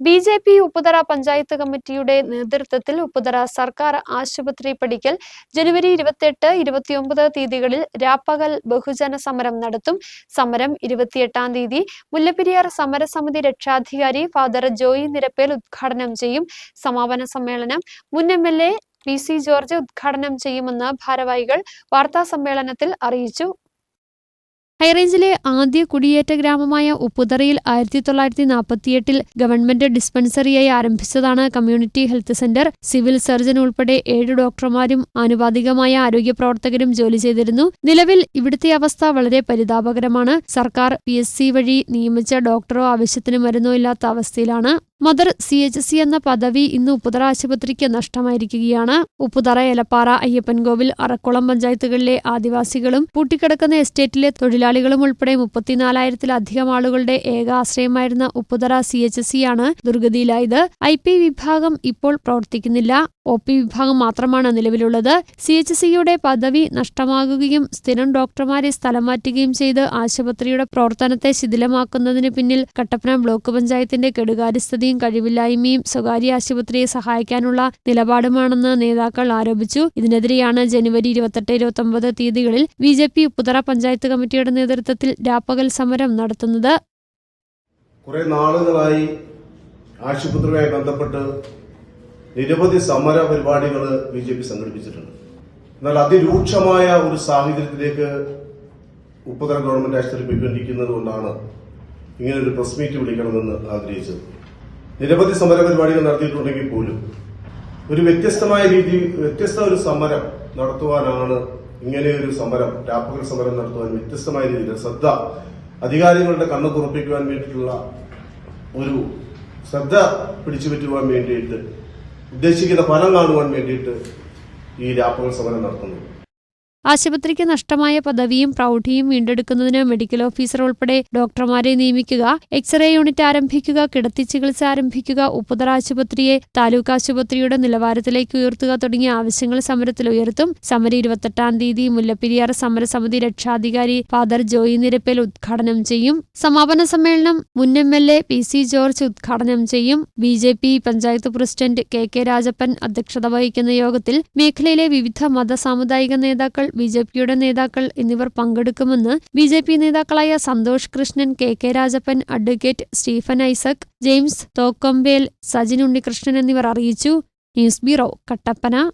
B J P Upputhara panchayat കമ്മിറ്റിയുടെ നേതൃത്വത്തിൽ ഉപ്പുതറ സർക്കാർ ആശുപത്രി പടിക്കൽ ജനുവരി ഇരുപത്തിയെട്ട് ഇരുപത്തിയൊമ്പത് തീയതികളിൽ രാപ്പകൽ ബഹുജന സമരം നടത്തും. സമരം ഇരുപത്തിയെട്ടാം തീയതി മുല്ലപ്പെരിയാർ സമരസമിതി രക്ഷാധികാരി ഫാദർ ജോയി നിരപ്പേൽ ഉദ്ഘാടനം ചെയ്യും. സമാപന സമ്മേളനം മുൻ M L A P C George ഉദ്ഘാടനം ചെയ്യുമെന്ന് ഭാരവാഹികൾ വാർത്താ സമ്മേളനത്തിൽ അറിയിച്ചു. ഹൈറേഞ്ചിലെ ആദ്യ കുടിയേറ്റ ഗ്രാമമായ ഉപ്പുതറയിൽ ആയിരത്തി തൊള്ളായിരത്തി നാൽപ്പത്തിയെട്ടിൽ ഗവൺമെന്റ് ഡിസ്പെൻസറിയായി ആരംഭിച്ചതാണ് community health centre. Civil surgeon ഉൾപ്പെടെ ഏഴ് ഡോക്ടർമാരും ആനുപാതികമായ ആരോഗ്യ പ്രവർത്തകരും ജോലി ചെയ്തിരുന്നു. നിലവിൽ ഇവിടുത്തെ അവസ്ഥ വളരെ പരിതാപകരമാണ്. സർക്കാർ പി വഴി നിയമിച്ച ഡോക്ടറോ ആവശ്യത്തിന് മരുന്നോ ഇല്ലാത്ത അവസ്ഥയിലാണ്. മദർ സി എച്ച് സി എന്ന പദവി ഇന്ന് ഉപ്പുതറ ആശുപത്രിക്ക് നഷ്ടമായിരിക്കുകയാണ്. ഉപ്പുതറ എലപ്പാറ അയ്യപ്പൻകോവിൽ അറക്കുളം പഞ്ചായത്തുകളിലെ ആദിവാസികളും പൂട്ടിക്കിടക്കുന്ന എസ്റ്റേറ്റിലെ തൊഴിലാളികളും ഉൾപ്പെടെ മുപ്പത്തിനാലായിരത്തിലധികം ആളുകളുടെ ഏക ആശ്രയമായിരുന്ന ഉപ്പുതറ സി എച്ച് സി ആണ് ദുർഗതിയിലായത്. ഐ പി വിഭാഗം ഇപ്പോൾ പ്രവർത്തിക്കുന്നില്ല. ഒ പി വിഭാഗം മാത്രമാണ് നിലവിലുള്ളത്. സി എച്ച് സിയുടെ പദവി നഷ്ടമാകുകയും സ്ഥിരം ഡോക്ടർമാരെ സ്ഥലം മാറ്റുകയും ചെയ്ത് ആശുപത്രിയുടെ പ്രവർത്തനത്തെ ശിഥിലമാക്കുന്നതിന് പിന്നിൽ കട്ടപ്പന ബ്ലോക്ക് പഞ്ചായത്തിന്റെ കെടുകാര്യസ്ഥതയും കഴിവില്ലായ്മയും സ്വകാര്യ ആശുപത്രിയെ സഹായിക്കാനുള്ള നിലപാടുമാണെന്ന് നേതാക്കൾ ആരോപിച്ചു. ഇതിനെതിരെയാണ് ജനുവരി ഇരുപത്തെട്ട് ഇരുപത്തൊമ്പത് തീയതികളിൽ B J P Upputhara panchayat കമ്മിറ്റിയുടെ നേതൃത്വത്തിൽ രാപ്പകൽ സമരം നടത്തുന്നത്. കുറെ നാളുകളായി ആശുപത്രിയുമായി ബന്ധപ്പെട്ട് നിരവധി സമര പരിപാടികൾ ബി ജെ പി സംഘടിപ്പിച്ചിട്ടുണ്ട്. എന്നാൽ അതിരൂക്ഷമായ ഒരു സാഹചര്യത്തിലേക്ക് ഉപ്പുതറ ഗവൺമെന്റ് ആശുപത്രി പോയിക്കൊണ്ടിരിക്കുന്നത് കൊണ്ടാണ് ഇങ്ങനെ ഒരു പ്രസ് മീറ്റ് വിളിക്കണമെന്ന് ആഗ്രഹിച്ചത്. നിരവധി സമര പരിപാടികൾ നടത്തിയിട്ടുണ്ടെങ്കിൽ പോലും ഒരു വ്യത്യസ്തമായ രീതി വ്യത്യസ്ത ഒരു സമരം നടത്തുവാനാണ് ഇങ്ങനെ ഒരു സമരം രാപ്പകൽ സമരം നടത്തുവാൻ വ്യത്യസ്തമായ രീതിയിൽ ശ്രദ്ധ അധികാരികളുടെ കണ്ണ് തുറപ്പിക്കുവാൻ വേണ്ടിയിട്ടുള്ള ഒരു ശ്രദ്ധ പിടിച്ചുപറ്റുവാൻ വേണ്ടിയിട്ട് ഉദ്ദേശിക്കുന്ന ഫലം കാണുവാൻ വേണ്ടിയിട്ട് ഈ രാപ്പകൽ സമരം നടത്തുന്നു. ആശുപത്രിക്ക് നഷ്ടമായ പദവിയും പ്രൗഢിയും വീണ്ടെടുക്കുന്നതിന് മെഡിക്കൽ ഓഫീസർ ഉൾപ്പെടെ ഡോക്ടർമാരെ നിയമിക്കുക എക്സ്റേ യൂണിറ്റ് ആരംഭിക്കുക കിടത്തി ചികിത്സ ആരംഭിക്കുക ഉപ്പുതറ ആശുപത്രിയെ താലൂക്ക് ആശുപത്രിയുടെ നിലവാരത്തിലേക്ക് ഉയർത്തുക തുടങ്ങിയ ആവശ്യങ്ങൾ സമരത്തിൽ ഉയർത്തും. സമരം ഇരുപത്തെട്ടാം തീയതി മുല്ലപ്പെരിയാർ സമരസമിതി രക്ഷാധികാരി ഫാദർ ജോയി നിരപ്പേൽ ഉദ്ഘാടനം ചെയ്യും. സമാപന സമ്മേളനം മുൻ M L A P C George ഉദ്ഘാടനം ചെയ്യും. B J P panchayat president K K Rajappan അധ്യക്ഷത വഹിക്കുന്ന യോഗത്തിൽ മേഖലയിലെ വിവിധ മത സാമുദായിക നേതാക്കൾ ബി ജെ പിയുടെ നേതാക്കൾ എന്നിവർ പങ്കെടുക്കുമെന്ന് ബി ജെ പി നേതാക്കളായ Santhosh Krishnan K K Rajappan advocate Stephen Isaac James Thokkombel Sajin Unnikrishnan എന്നിവർ അറിയിച്ചു. News bureau Kattappana.